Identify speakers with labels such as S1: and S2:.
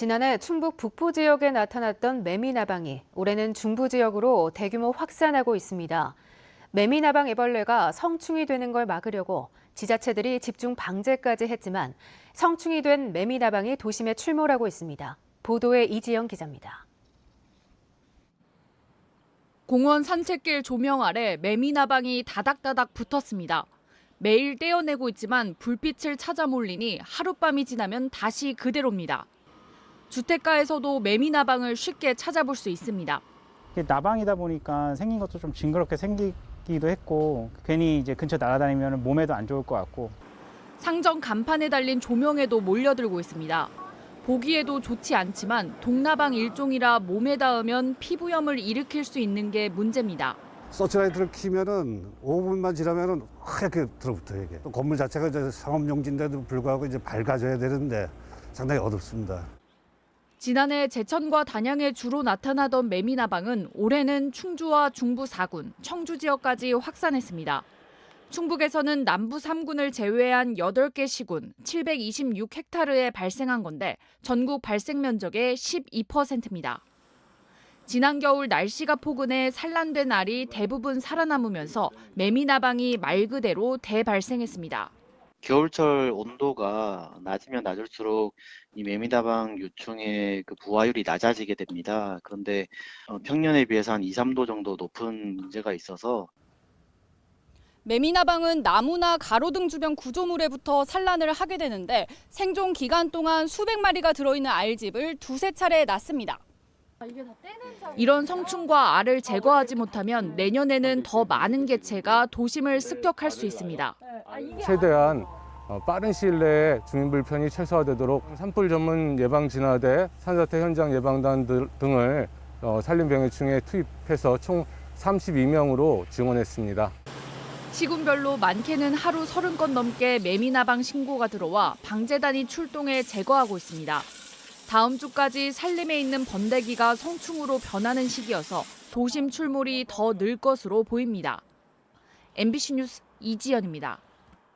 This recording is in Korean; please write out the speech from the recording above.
S1: 지난해 충북 북부 지역에 나타났던 매미나방이 올해는 중부 지역으로 대규모 확산하고 있습니다. 매미나방 애벌레가 성충이 되는 걸 막으려고 지자체들이 집중 방제까지 했지만 성충이 된 매미나방이 도심에 출몰하고 있습니다. 보도에 이지영 기자입니다.
S2: 공원 산책길 조명 아래 매미나방이 다닥다닥 붙었습니다. 매일 떼어내고 있지만 불빛을 찾아 몰리니 하룻밤이 지나면 다시 그대로입니다. 주택가에서도 매미 나방을 쉽게 찾아볼 수 있습니다.
S3: 이게 나방이다 보니까 생긴 것도 좀 징그럽게 생기기도 했고 괜히 이제 근처 날아다니면 몸에도 안 좋을 것 같고
S2: 상점 간판에 달린 조명에도 몰려들고 있습니다. 보기에도 좋지 않지만 동나방 일종이라 몸에 닿으면 피부염을 일으킬 수 있는 게 문제입니다.
S4: 서치라이트를 키면은 5분만 지나면은 하얗게 들어붙어요 이게. 또 건물 자체가 이제 상업용지인데도 불구하고 이제 밝아져야 되는데 상당히 어둡습니다.
S2: 지난해 제천과 단양에 주로 나타나던 매미나방은 올해는 충주와 중부 4군, 청주 지역까지 확산했습니다. 충북에서는 남부 3군을 제외한 8개 시군 726헥타르에 발생한 건데 전국 발생 면적의 12%입니다. 지난 겨울 날씨가 포근해 산란된 알이 대부분 살아남으면서 매미나방이 말 그대로 대발생했습니다.
S5: 겨울철 온도가 낮으면 낮을수록 이 매미다방 유충의 그 부화율이 낮아지게 됩니다. 그런데 어, 평년에 비해서 한 2, 3도 정도 높은 문제가 있어서
S2: 매미나방은 나무나 가로 등 주변 구조물에부터 산란을 하게 되는데 생존 기간 동안 수백 마리가 들어있는 알집을 두세 차례 낳습니다. 이런 성충과 알을 제거하지 못하면 내년에는 더 많은 개체가 도심을 습격할 수 있습니다.
S6: 최대한 어, 빠른 시일 내에 주민 불편이 최소화되도록 산불 전문 예방 진화대, 산사태 현장 예방단 들- 등을 어, 산림병해충에 투입해서 총 32명으로 증원했습니다.
S2: 시군별로 많게는 하루 30건 넘게 매미나방 신고가 들어와 방재단이 출동해 제거하고 있습니다. 다음 주까지 산림에 있는 번데기가 성충으로 변하는 시기여서 도심 출몰이 더 늘 것으로 보입니다. MBC 뉴스 이지연입니다.